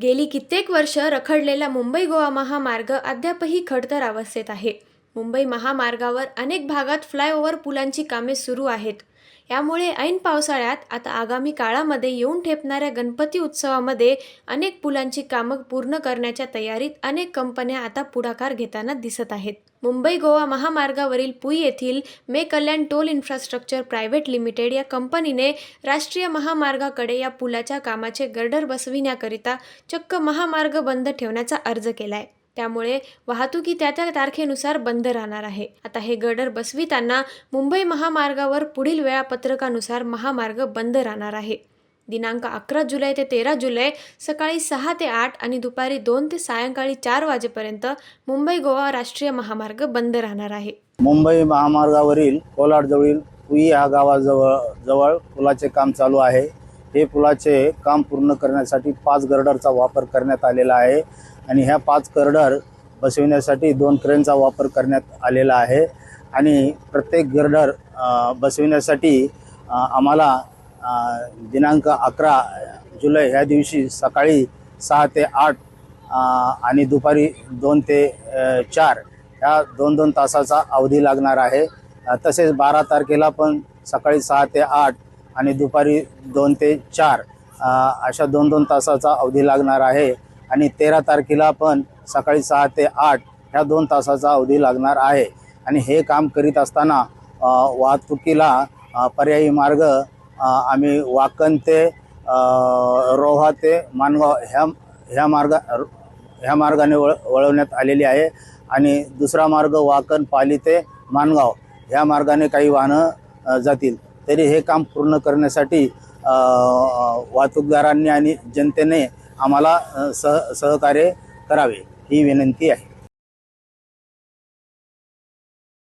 गेली कित्येक वर्ष रखडलेला मुंबई गोवा महामार्ग अद्यापही खडतर अवस्थेत आहे. मुंबई महामार्गावर अनेक भागात फ्लायओव्हर पुलांची कामे सुरू आहेत. यामुळे ऐन पावसाळ्यात आता आगामी काळामध्ये येऊन ठेपणाऱ्या गणपती उत्सवामध्ये अनेक पुलांची कामं पूर्ण करण्याच्या तयारीत अनेक कंपन्या आता पुढाकार घेताना दिसत आहेत. मुंबई गोवा महामार्गावरील पुई येथील मे Kalyan toll infrastructure private limited या कंपनीने राष्ट्रीय महामार्गाकडे या पुलाच्या कामाचे गर्डर बसविण्याकरिता चक्क महामार्ग बंद ठेवण्याचा अर्ज केला आहे त्यामुळे वाहतुकी त्या त्या तारखेनुसार बंद राहणार आहे. आता हे गर्डर बसविताना मुंबई महामार्गावर पुढील वेळापत्रकानुसार महामार्ग बंद राहणार आहे. दिनांक अकरा जुलै ते तेरा जुलै सकाळी सहा ते आठ आणि दुपारी दोन ते सायंकाळी चार वाजेपर्यंत मुंबई गोवा राष्ट्रीय महामार्ग बंद राहणार आहे. मुंबई महामार्गावरील कोलाडजवळील पुई या गावाजवळ जवळ पुलाचे काम चालू आहे. हे पुलाचे काम पूर्ण करण्यासाठी पाच गर्डरचा वापर करण्यात आलेला आहे. आणि ह्या पाच गर्डर बसविण्यासाठी दोन क्रेनचा वापर करण्यात आलेला आहे. आणि प्रत्येक गर्डर बसविण्यासाठी आम्हाला दिनांक अकरा जुलै ह्या दिवशी सकाळी सहा ते आठ आणि दुपारी दोन ते चार ह्या दोन दोन तासाचा अवधी लागणार आहे. तसेच बारा तारखेला पण सकाळी सहा ते आठ आणि दुपारी दोन ते चार अशा दोन दोन तासाचा अवधी लागणार आहे. आणि तेरा तारखेला पण सकाळी सहा ते आठ ह्या दोन तासाचा अवधी लागणार आहे. आणि हे काम करीत असताना वाहतुकीला पर्यायी मार्ग आम्ही वाकण ते रोहा ते मानगाव ह्या ह्या मार्गा ह्या मार्गाने वळ वळवण्यात आलेली आहे. आणि दुसरा मार्ग वाकण पाली ते मानगाव ह्या मार्गाने काही वाहनं जातील. तरी हे काम पूर्ण करण्यासाठी वाहतूकदारांनी आणि जनतेने आम्हाला सह सहकार्य करावे ही विनंती आहे.